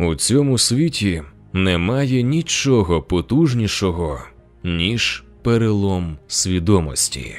У цьому світі немає нічого потужнішого, ніж перелом свідомості.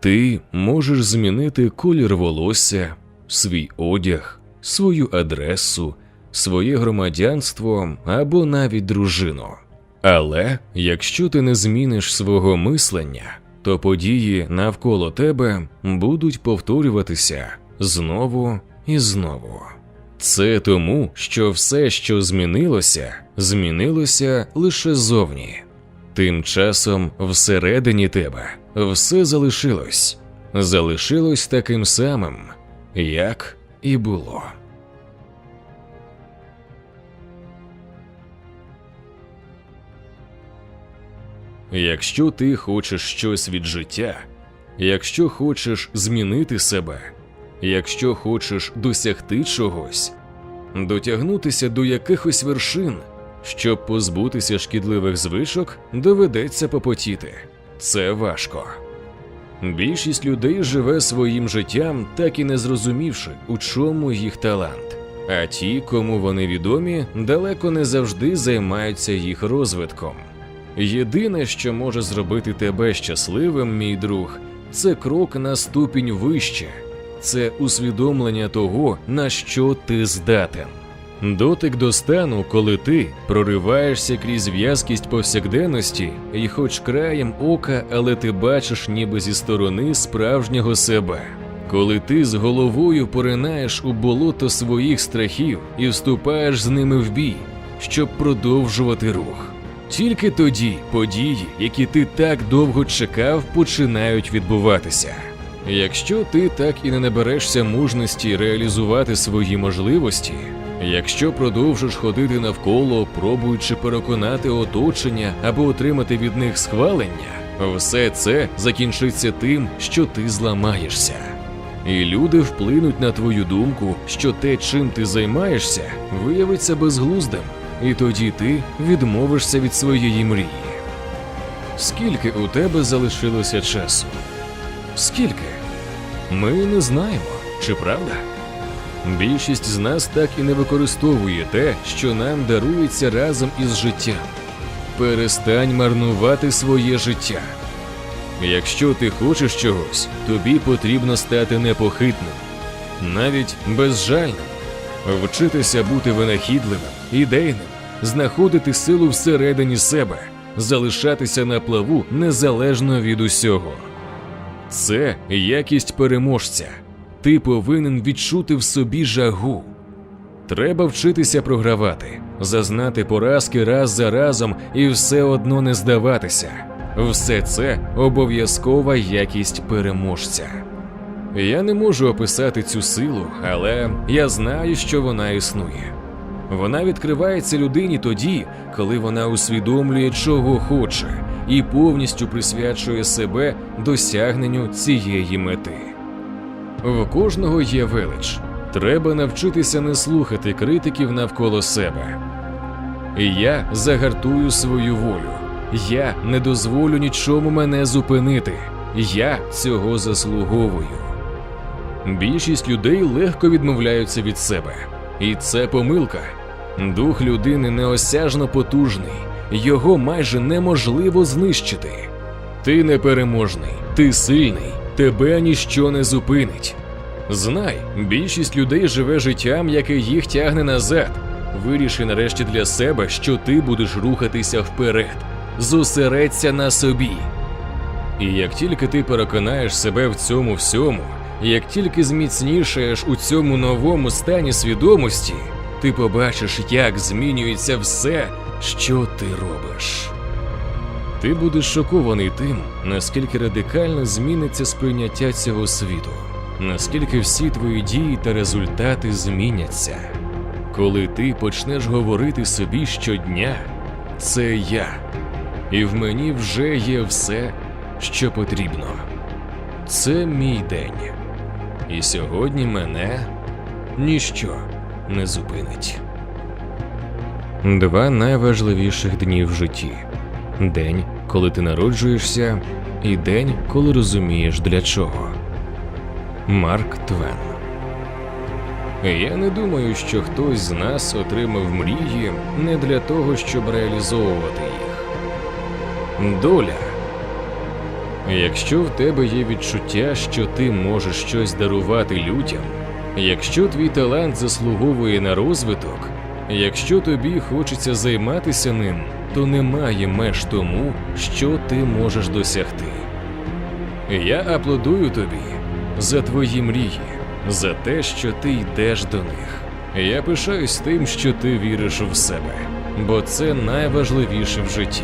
Ти можеш змінити колір волосся, свій одяг, свою адресу, своє громадянство або навіть дружину. Але якщо ти не зміниш свого мислення, то події навколо тебе будуть повторюватися знову і знову. Це тому, що все, що змінилося, змінилося лише зовні. Тим часом всередині тебе все залишилось, залишилось таким самим, як і було. Якщо ти хочеш щось від життя, якщо хочеш змінити себе, якщо хочеш досягти чогось, дотягнутися до якихось вершин, щоб позбутися шкідливих звичок, доведеться попотіти. Це важко. Більшість людей живе своїм життям, так і не зрозумівши, у чому їх талант. А ті, кому вони відомі, далеко не завжди займаються їх розвитком. Єдине, що може зробити тебе щасливим, мій друг, це крок на ступінь вище, це усвідомлення того, на що ти здатен. Дотик до стану, коли ти прориваєшся крізь в'язкість повсякденності, і хоч краєм ока, але ти бачиш ніби зі сторони справжнього себе. Коли ти з головою поринаєш у болото своїх страхів і вступаєш з ними в бій, щоб продовжувати рух. Тільки тоді події, які ти так довго чекав, починають відбуватися. Якщо ти так і не наберешся мужності реалізувати свої можливості, якщо продовжиш ходити навколо, пробуючи переконати оточення або отримати від них схвалення, все це закінчиться тим, що ти зламаєшся. І люди вплинуть на твою думку, що те, чим ти займаєшся, виявиться безглуздим, і тоді ти відмовишся від своєї мрії. Скільки у тебе залишилося часу? Скільки? Ми не знаємо, чи правда? Більшість з нас так і не використовує те, що нам дарується разом із життям. Перестань марнувати своє життя. Якщо ти хочеш чогось, тобі потрібно стати непохитним, навіть безжальним, вчитися бути винахідливим, ідейним, знаходити силу всередині себе, залишатися на плаву незалежно від усього. Це якість переможця. Ти повинен відчути в собі жагу. Треба вчитися програвати, зазнати поразки раз за разом і все одно не здаватися. Все це обов'язкова якість переможця. Я не можу описати цю силу, але я знаю, що вона існує. Вона відкривається людині тоді, коли вона усвідомлює, чого хоче, і повністю присвячує себе досягненню цієї мети. В кожного є велич. Треба навчитися не слухати критиків навколо себе. Я загартую свою волю. Я не дозволю нічому мене зупинити. Я цього заслуговую. Більшість людей легко відмовляються від себе, і це помилка. Дух людини неосяжно потужний, його майже неможливо знищити. Ти непереможний, ти сильний, тебе ніщо не зупинить. Знай, більшість людей живе життям, яке їх тягне назад. Виріши нарешті для себе, що ти будеш рухатися вперед. Зосередься на собі. І як тільки ти переконаєш себе в цьому всьому, як тільки зміцнішаєш у цьому новому стані свідомості, ти побачиш, як змінюється все, що ти робиш. Ти будеш шокований тим, наскільки радикально зміниться сприйняття цього світу, наскільки всі твої дії та результати зміняться. Коли ти почнеш говорити собі щодня, це я, і в мені вже є все, що потрібно. Це мій день. І сьогодні мене ніщо не зупинить. Два найважливіших дні в житті: день, коли ти народжуєшся, і день, коли розумієш для чого. Марк Твен Я не думаю, що хтось з нас отримав мрії не для того, щоб реалізовувати їх. Доля. Якщо в тебе є відчуття, що ти можеш щось дарувати людям, якщо твій талант заслуговує на розвиток, якщо тобі хочеться займатися ним, то немає меж тому, що ти можеш досягти. Я аплодую тобі за твої мрії, за те, що ти йдеш до них. Я пишаюсь тим, що ти віриш в себе, бо це найважливіше в житті.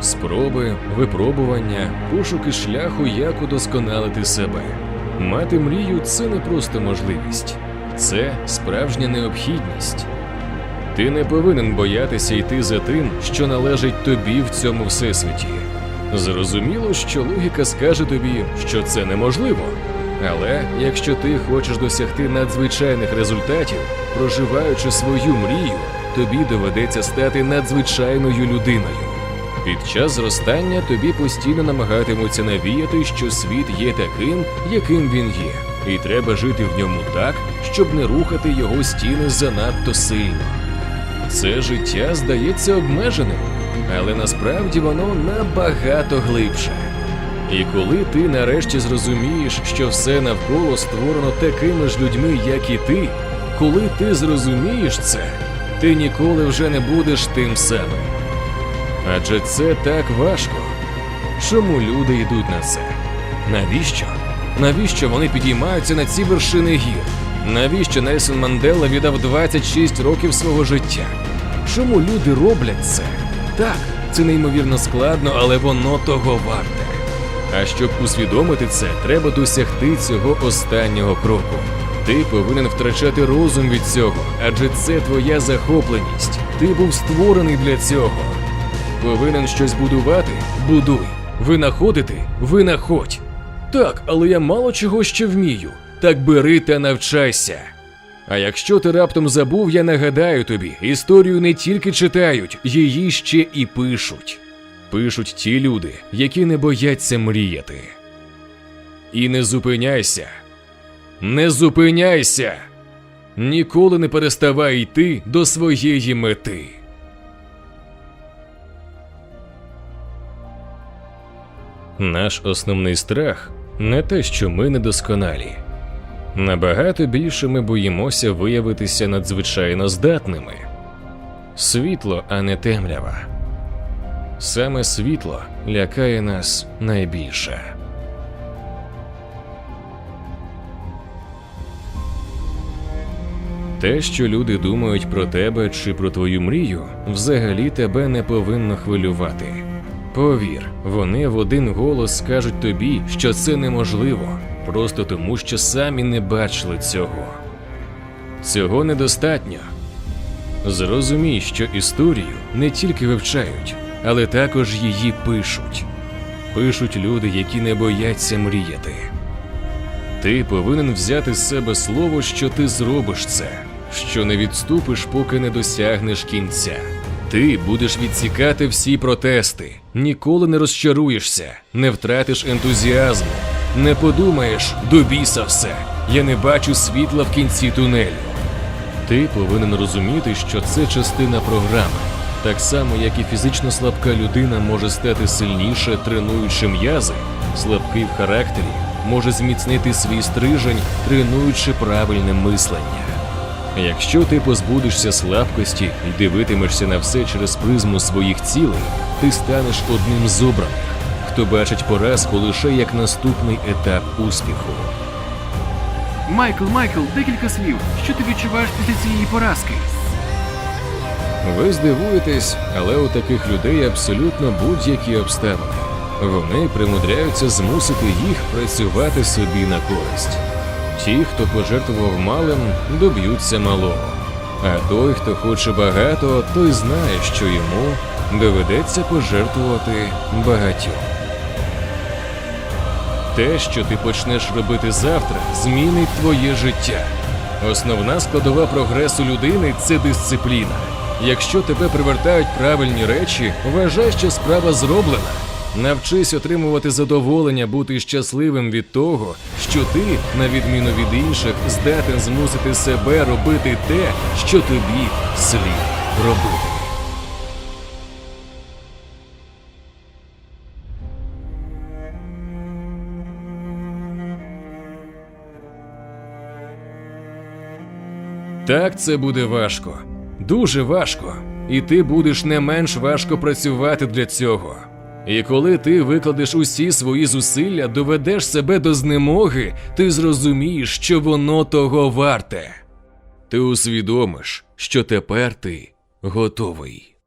Спроби, випробування, пошуки шляху, як удосконалити себе. Мати мрію це не просто можливість, це справжня необхідність. Ти не повинен боятися йти за тим, що належить тобі в цьому всесвіті. Зрозуміло, що логіка скаже тобі, що це неможливо. Але якщо ти хочеш досягти надзвичайних результатів, проживаючи свою мрію, тобі доведеться стати надзвичайною людиною. Під час зростання тобі постійно намагатимуться навіяти, що світ є таким, яким він є, і треба жити в ньому так, щоб не рухати його стіни занадто сильно. Це життя здається обмеженим, але насправді воно набагато глибше. І коли ти нарешті зрозумієш, що все навколо створено такими ж людьми, як і ти, коли ти зрозумієш це, ти ніколи вже не будеш тим самим. Адже це так важко. Чому люди йдуть на це? Навіщо? Навіщо вони підіймаються на ці вершини гір? Навіщо Нельсон Мандела віддав 26 років свого життя? Чому люди роблять це? Так, це неймовірно складно, але воно того варте. А щоб усвідомити це, треба досягти цього останнього кроку. Ти повинен втрачати розум від цього, адже це твоя захопленість. Ти був створений для цього. Повинен щось будувати? Будуй. Винаходити? Винаходь. Так, але я мало чого ще вмію. Так бери та навчайся. А якщо ти раптом забув, я нагадаю тобі, історію не тільки читають, її ще і пишуть. Пишуть ті люди, які не бояться мріяти. І не зупиняйся. Не зупиняйся. Ніколи не переставай йти до своєї мети. Наш основний страх не те, що ми недосконалі. Набагато більше ми боїмося виявитися надзвичайно здатними. Світло, а не темрява. Саме світло лякає нас найбільше. Те, що люди думають про тебе чи про твою мрію, взагалі тебе не повинно хвилювати. Повір, вони в один голос скажуть тобі, що це неможливо, просто тому, що самі не бачили цього. Цього недостатньо. Зрозумій, що історію не тільки вивчають, але також її пишуть. Пишуть люди, які не бояться мріяти. Ти повинен взяти з себе слово, що ти зробиш це, що не відступиш, поки не досягнеш кінця. Ти будеш відсікати всі протести, ніколи не розчаруєшся, не втратиш ентузіазму, не подумаєш до біса все. Я не бачу світла в кінці тунелю. Ти повинен розуміти, що це частина програми. Так само, як і фізично слабка людина може стати сильніше, тренуючи м'язи, слабкий в характері може зміцнити свій стрижень, тренуючи правильне мислення. Якщо ти позбудешся слабкості і дивитимешся на все через призму своїх цілей, ти станеш одним з обраних, хто бачить поразку лише як наступний етап успіху. Майкл, Майкл, декілька слів. Що ти відчуваєш після цієї поразки? Ви здивуєтесь, але у таких людей абсолютно будь-які обставини. Вони примудряються змусити їх працювати собі на користь. Ті, хто пожертвував малим, доб'ються малого. А той, хто хоче багато, той знає, що йому доведеться пожертвувати багатьом. Те, що ти почнеш робити завтра, змінить твоє життя. Основна складова прогресу людини це дисципліна. Якщо тебе привертають правильні речі, вважай, що справа зроблена. Навчись отримувати задоволення бути щасливим від того, що ти, на відміну від інших, здатен змусити себе робити те, що тобі слід робити. Так, це буде важко, дуже важко, і ти будеш не менш важко працювати для цього. І коли ти викладеш усі свої зусилля, доведеш себе до знемоги, ти зрозумієш, що воно того варте. Ти усвідомиш, що тепер ти готовий.